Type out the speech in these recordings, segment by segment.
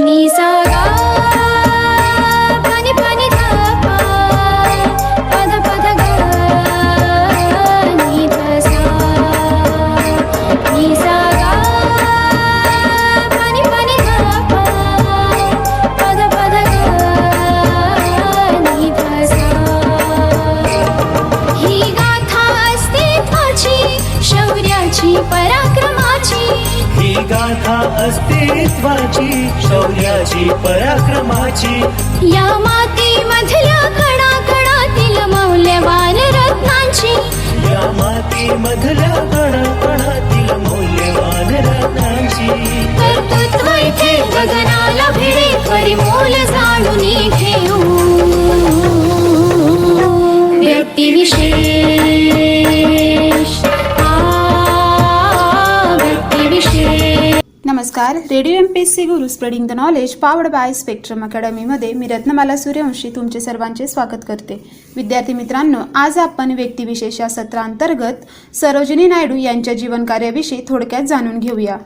Nisa पराक्रमाची या मातीमधल्या कणा कणातील मौल्यवान रत्नांची. या माती मधल्या कणाकणातील मौल्यवान रत्नांची. कर्तृत्व इथे गगनाला भिडे परिमोल जाणून घेऊ radio M P S C guru spreading the knowledge powered by Spectrum अकॅडमीमध्ये मी रत्नमाला सूर्यवंशी तुमचे सर्वांचे स्वागत करते. विद्यार्थी मित्रांनो आज आपण व्यक्तिविशेष या सत्रांतर्गत सरोजिनी नायडू यांच्या जीवनकार्याविषयी थोडक्यात जाणून घेऊया.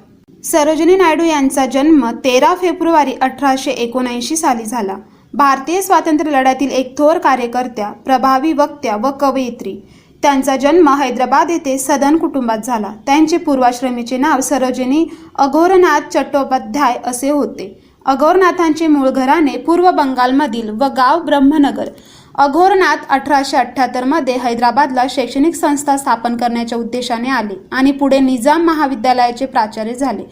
सरोजिनी नायडू यांचा जन्म तेरा फेब्रुवारी अठराशे एकोणऐंशी साली झाला. भारतीय स्वातंत्र्य लढ्यातील एक थोर कार्यकर्त्या प्रभावी वक्त्या व कवयित्री. त्यांचा जन्म हैदराबाद येथे सदन कुटुंबात झाला. त्यांचे पूर्वाश्रमीचे नाव सरोजिनी अघोरनाथ चट्टोपाध्याय असे होते. अघोरनाथांचे मूळ घराणे पूर्व बंगालमधील व गाव ब्रह्मनगर. अघोरनाथ अठराशे अठ्ठ्याहत्तरमध्ये हैदराबादला शैक्षणिक संस्था स्थापन करण्याच्या उद्देशाने आले आणि पुढे निजाम महाविद्यालयाचे प्राचार्य झाले.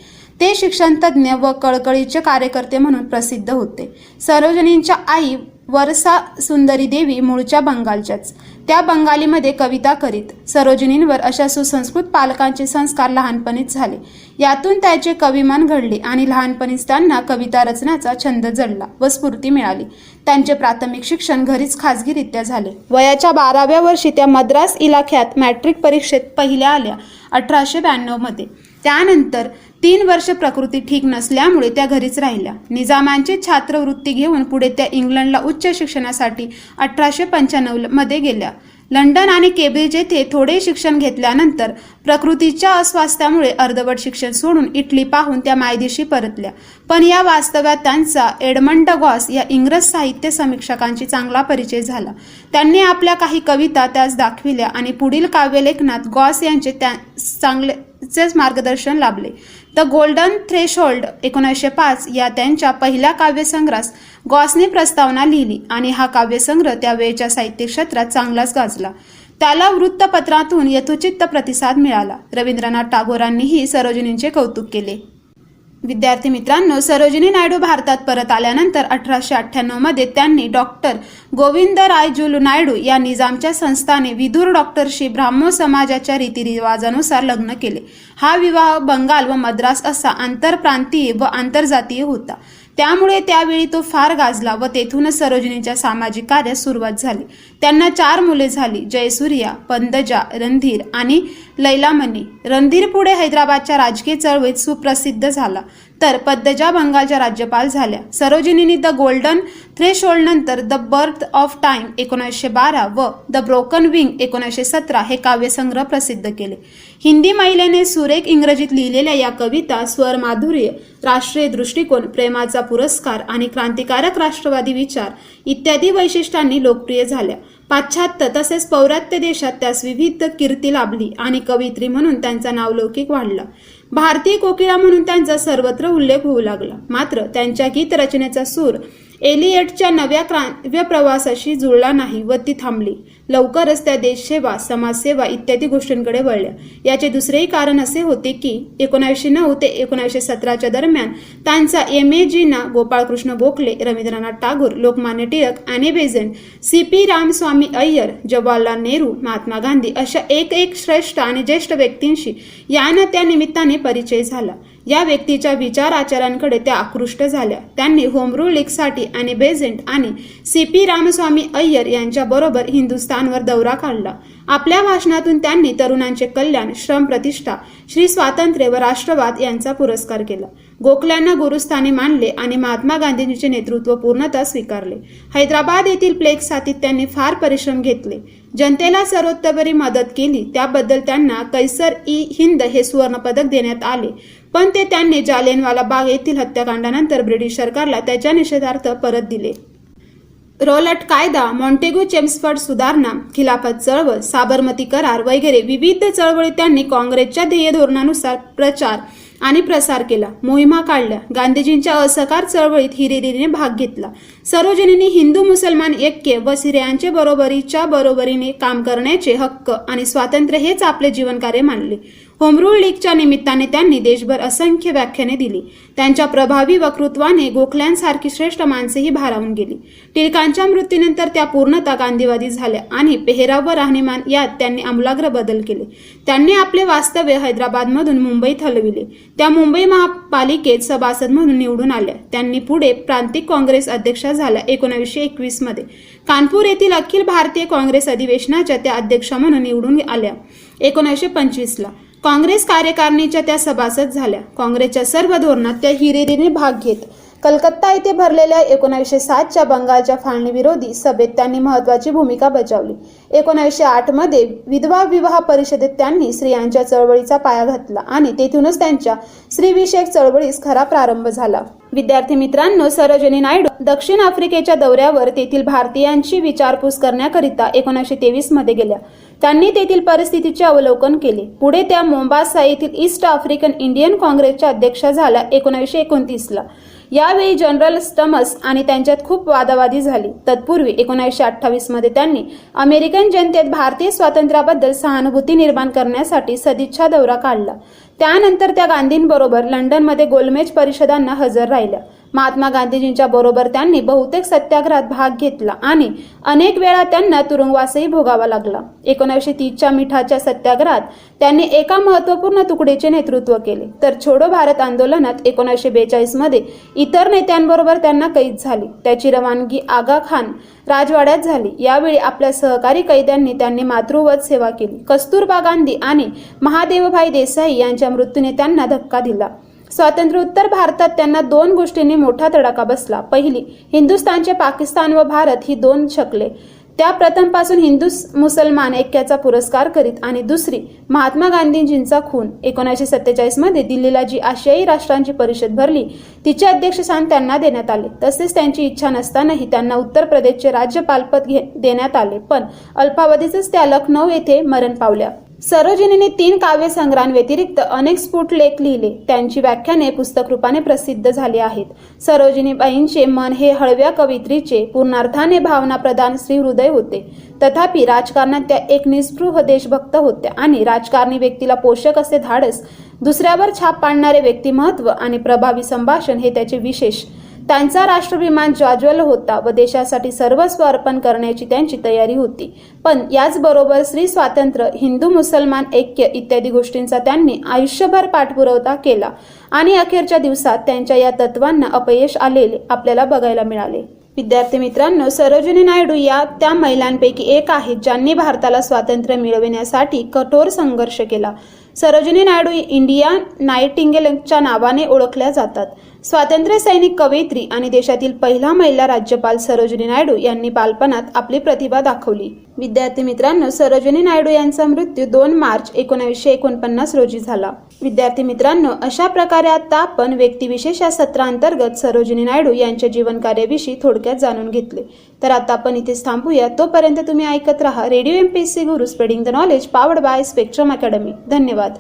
ते शिक्षणतज्ज्ञ व कळकळीचे कार्यकर्ते म्हणून प्रसिद्ध होते. सरोजनींच्या आई वरसा सुंदरी देवी मूळच्या बंगालच्याच. त्या बंगालीमध्ये कविता करीत सरोजिनींवर अशा सुसंस्कृत पालकांचे संस्कार लहानपणीच झाले. यातून त्याचे कविमान घडले आणि लहानपणीच त्यांना कविता रचण्याचा छंद जडला व स्फूर्ती मिळाली. त्यांचे प्राथमिक शिक्षण घरीच खाजगीरित्या झाले. वयाच्या बाराव्या वर्षी त्या मद्रास इलाख्यात मॅट्रिक परीक्षेत पहिल्या आल्या अठराशे ब्याण्णवमध्ये. त्यानंतर तीन वर्ष प्रकृती ठीक नसल्यामुळे त्या घरीच राहिल्या. निजामांची छात्रवृत्ती घेऊन पुढे त्या इंग्लंडला उच्च शिक्षणासाठी अठराशे पंच्याण्णवमध्ये गेल्या. लंडन आणि केब्रिज येथे थोडे शिक्षण घेतल्यानंतर प्रकृतीच्या अस्वास्थ्यामुळे अर्धवट शिक्षण सोडून इटली पाहून त्या मायदेशी परतल्या. पण या वास्तव्यात त्यांचा एडमंड गॉस या इंग्रज साहित्य समीक्षकांशी चांगला परिचय झाला. त्यांनी आपल्या काही कविता त्यास दाखविल्या आणि पुढील काव्यलेखनात गॉस यांचे त्या चांगलेच मार्गदर्शन लाभले. द गोल्डन थ्रेशोल्ड एकोणीसशे पाच या त्यांच्या पहिल्या काव्यसंग्रहास गॉसने प्रस्तावना लिहिली आणि हा काव्यसंग्रह त्यावेळच्या साहित्य क्षेत्रात चांगलाच गाजला. त्याला वृत्तपत्रातून यथोचित प्रतिसाद मिळाला. रवींद्रनाथ टागोरांनीही सरोजिनींचे कौतुक केले. विद्यार्थी मित्रांनो सरोजिनी नायडू भारतात परत आल्यानंतर अठराशे अठ्ठ्याण्णवमध्ये त्यांनी डॉक्टर गोविंदरायजुलू नायडू या निजामच्या संस्थाने विधुर डॉक्टरशी ब्राह्मो समाजाच्या रीतिरिवाजानुसार लग्न केले. हा विवाह बंगाल व मद्रास असा आंतरप्रांतीय व आंतरजातीय होता. त्यामुळे त्यावेळी तो फार गाजला व तेथूनच सरोजिनीच्या सामाजिक कार्यास सुरुवात झाली. त्यांना चार मुले झाली जयसूर्या पंदजा रणधीर आणि लैलामणी. रणधीर पुढे हैदराबादच्या राजकीय चळवळीत सुप्रसिद्ध झाला. तर पद्मजा बंगालच्या राज्यपाल झाल्या. सरोजिनींनी द गोल्डन थ्रेशोल्ड नंतर द बर्थ ऑफ टाइम एकोणीसशे बारा व द ब्रोकन विंग एकोणीसशे सतरा हे काव्यसंग्रह प्रसिद्ध केले. हिंदी महिलेने सुरेख इंग्रजीत लिहिलेल्या या कविता स्वर माधुर्य राष्ट्रीय दृष्टिकोन प्रेमाचा पुरस्कार आणि क्रांतिकारक राष्ट्रवादी विचार इत्यादी वैशिष्ट्यांनी लोकप्रिय झाल्या. पाश्चात्य तसेच पौरात्य देशात त्यास विविध कीर्ती लाभली आणि कवित्री म्हणून त्यांचा नावलौकिक वाढला. भारतीय कोकिळा म्हणून त्यांचा सर्वत्र उल्लेख होऊ लागला. मात्र त्यांच्या गीत रचनेचा सूर एलियटच्या नव्या क्रांव्य प्रवासाशी जुळला नाही व ती थांबली. लवकरच त्या देशसेवा समाजसेवा इत्यादी गोष्टींकडे वळल्या. याचे दुसरेही कारण असे होते की एकोणीसशे नऊ ते एकोणीसशे सतराच्या दरम्यान त्यांचा एम. ए. जीना गोपाळकृष्ण गोखले रवींद्रनाथ टागोर लोकमान्य टिळक आणि Besant C. P. Ramaswami Iyer Jawaharlal Nehru Mahatma Gandhi अशा एक एक श्रेष्ठ आणि ज्येष्ठ व्यक्तींशी यानं त्या निमित्ताने परिचय झाला. या व्यक्तीच्या विचार आचारांकडे त्या आकृष्ट झाल्या. त्यांनी होमरू लीगसाठी आणि बेझेंट आणि सी. पी. रामस्वामी अय्यर यांच्याबरोबर संस्थांवर दौरा काढला. आपल्या भाषणातून त्यांनी तरुणांचे कल्याण श्रम प्रतिष्ठा श्री स्वातंत्र्य व राष्ट्रवाद यांचा पुरस्कार केला. गोखल्यांना गुरुस्थानी मानले आणि महात्मा गांधींचे नेतृत्व पूर्णतः स्वीकारले. हैदराबाद येथील प्लेग साथीत त्यांनी फार परिश्रम घेतले. जनतेला सर्वोत्तपरी मदत केली. त्याबद्दल त्यांना कैसर ई हिंद हे सुवर्ण पदक देण्यात आले. पण ते त्यांनी जालियनवाला बाग येथील हत्याकांडानंतर ब्रिटिश सरकारला त्याच्या निषेधार्थ परत दिले. रोलट कायदा मॉन्टेगो चेम्सफर्ड सुधारणा खिलाफत चळवळ साबरमती करार वगैरे विविध चळवळी त्यांनी काँग्रेसच्या ध्येय धोरणानुसार प्रचार आणि प्रसार केला. मोहिमा काढल्या. गांधीजींच्या असहकार चळवळीत हिरिरीने भाग घेतला. सरोजिनींनी हिंदू मुसलमान ऐक्य व स्त्रियांचे बरोबरीच्या बरोबरीने काम करण्याचे हक्क आणि स्वातंत्र्य हेच आपले जीवनकार्य मानले. होमरूल लीगच्या निमित्ताने त्यांनी देशभर असंख्य व्याख्याने दिली. त्यांच्या प्रभावी वक्तृत्वाने गोखल्यांसारखी श्रेष्ठ माणसेही भारावून गेली. टिळकांच्या मृत्यूनंतर त्या पूर्णतः गांधीवादी झाल्या आणि पेहराव व राहणीमान यात त्यांनी आमूलाग्र बदल केले. त्यांनी आपले वास्तव्य हैदराबादमधून मुंबईत हलविले त्या मुंबई महापालिकेत सभासद म्हणून निवडून आल्या. त्यांनी पुढे प्रांतिक काँग्रेस अध्यक्षा झाल्या एकोणीसशे एकवीसमध्ये. कानपूर येथील अखिल भारतीय काँग्रेस अधिवेशनाच्या त्या अध्यक्षा म्हणून निवडून आल्या एकोणीसशे पंचवीसला काँग्रेस कार्यकारिणीच्या त्या सभासद झाल्या. काँग्रेसच्या सर्व धोरणात त्या हिरिरीने भाग घेत. कलकत्ता येथे भरलेल्या एकोणीसशे सातच्या बंगालच्या फाळणीविरोधी सभेत त्यांनी महत्वाची भूमिका बजावली. एकोणीसशे आठमध्ये विधवा विवाह परिषदेत त्यांनी स्त्रियांच्या चळवळीचा पाया घातला आणि तेथूनच त्यांच्या स्त्रीविषयक चळवळीस खरा प्रारंभ झाला. विद्यार्थी मित्रांनो सरोजिनी नायडू दक्षिण आफ्रिकेच्या दौऱ्यावर तेथील भारतीयांची विचारपूस करण्याकरिता एकोणीसशे तेवीसमध्ये गेल्या. त्यांनी तेथील परिस्थितीचे अवलोकन केले. पुढे त्या मोंबासा येथील ईस्ट आफ्रिकन इंडियन काँग्रेसच्या अध्यक्षा झाल्या एकोणीसशे एकोणतीसला. यावेळी जनरल स्टमस आणि त्यांच्यात खूप वादावादी झाली. तत्पूर्वी एकोणीसशे अठ्ठावीसमध्ये त्यांनी अमेरिकन जनतेत भारतीय स्वातंत्र्याबद्दल सहानुभूती निर्माण करण्यासाठी सदिच्छा दौरा काढला. त्यानंतर त्या गांधींबरोबर लंडनमध्ये गोलमेज परिषदांना हजर राहिल्या. महात्मा गांधीजींच्या बरोबर त्यांनी बहुतेक सत्याग्रहात भाग घेतला आणि अनेक वेळा त्यांना तुरुंगवासही भोगावा लागला. एकोणीसशे तीसच्या मिठाच्या सत्याग्रहात त्यांनी एका महत्त्वपूर्ण तुकडीचे नेतृत्व केले. तर छोडो भारत आंदोलनात एकोणीसशे बेचाळीसमध्ये इतर नेत्यांबरोबर त्यांना कैद झाली. त्याची रवानगी आगा खान राजवाड्यात झाली. यावेळी आपल्या सहकारी कैद्यांनी त्यांनी मातृवध सेवा केली. कस्तुरबा गांधी आणि महादेवभाई देसाई यांच्या मृत्यूने त्यांना धक्का दिला. स्वातंत्र्योत्तर भारतात त्यांना दोन गोष्टींनी मोठा तडाखा बसला. पहिली हिंदुस्थानचे पाकिस्तान व भारत ही दोन शकले त्या प्रथमपासून हिंदू मुसलमान ऐक्याचा पुरस्कार करीत आणि दुसरी महात्मा गांधीजींचा खून. एकोणीसशे सत्तेचाळीसमध्ये दिल्लीला जी आशियाई राष्ट्रांची परिषद भरली तिचे अध्यक्षस्थान त्यांना देण्यात आले. तसेच त्यांची इच्छा नसतानाही त्यांना उत्तर प्रदेशचे राज्यपालपद घे देण्यात आले. पण अल्पावधीतच त्या लखनौ येथे मरण पावल्या. सरोजिनीने तीन काव्यसंग्रहांव्यतिरिक्त अनेक स्फुट लेख लिहिले. त्यांची व्याख्याने पुस्तक रूपाने प्रसिद्ध झाली आहेत. सरोजिनीबाईंचे मन हे हळव्या कवित्रीचे पूर्णार्थाने भावना श्री हृदय होते. तथापि राजकारणात त्या एक निस्पृह देशभक्त होत्या आणि राजकारणी व्यक्तीला पोषक असे धाडस दुसऱ्यावर छाप पाडणारे व्यक्तिमत्व आणि प्रभावी संभाषण हे त्याचे विशेष त्यांचा राष्ट्रभिमान ज्वाज्वल होता व देशासाठी सर्वस्व अर्पण करण्याची त्यांची तयारी होती. पण याचबरोबर स्त्री स्वातंत्र्य हिंदू मुसलमान ऐक्य इत्यादी गोष्टींचा त्यांनी आयुष्यभर पाठपुरवठा केला आणि अखेरच्या दिवसात त्यांच्या या तत्वांना अपयश आलेले आपल्याला बघायला मिळाले. विद्यार्थी मित्रांनो सरोजिनी नायडू या त्या महिलांपैकी एक आहेत ज्यांनी भारताला स्वातंत्र्य मिळविण्यासाठी कठोर संघर्ष केला. सरोजिनी नायडू इंडिया नाईटिंगेलच्या नावाने ओळखल्या जातात. स्वातंत्र्य सैनिक कवयित्री आणि देशातील पहिला महिला राज्यपाल सरोजिनी नायडू यांनी बालपणात आपली प्रतिभा दाखवली. विद्यार्थी मित्रांनो सरोजिनी नायडू यांचा मृत्यू दोन मार्च एकोणीसशे एकोणपन्नास रोजी झाला. विद्यार्थी मित्रांनो अशा प्रकारे आता आपण व्यक्तिविशेष या सत्रांतर्गत सरोजिनी नायडू यांच्या जीवन कार्याविषयी थोडक्यात जाणून घेतले. तर आता आपण इथेच थांबूया. तोपर्यंत तुम्ही ऐकत राहा radio M P S C guru spreading the knowledge powered by spectrum academy धन्यवाद.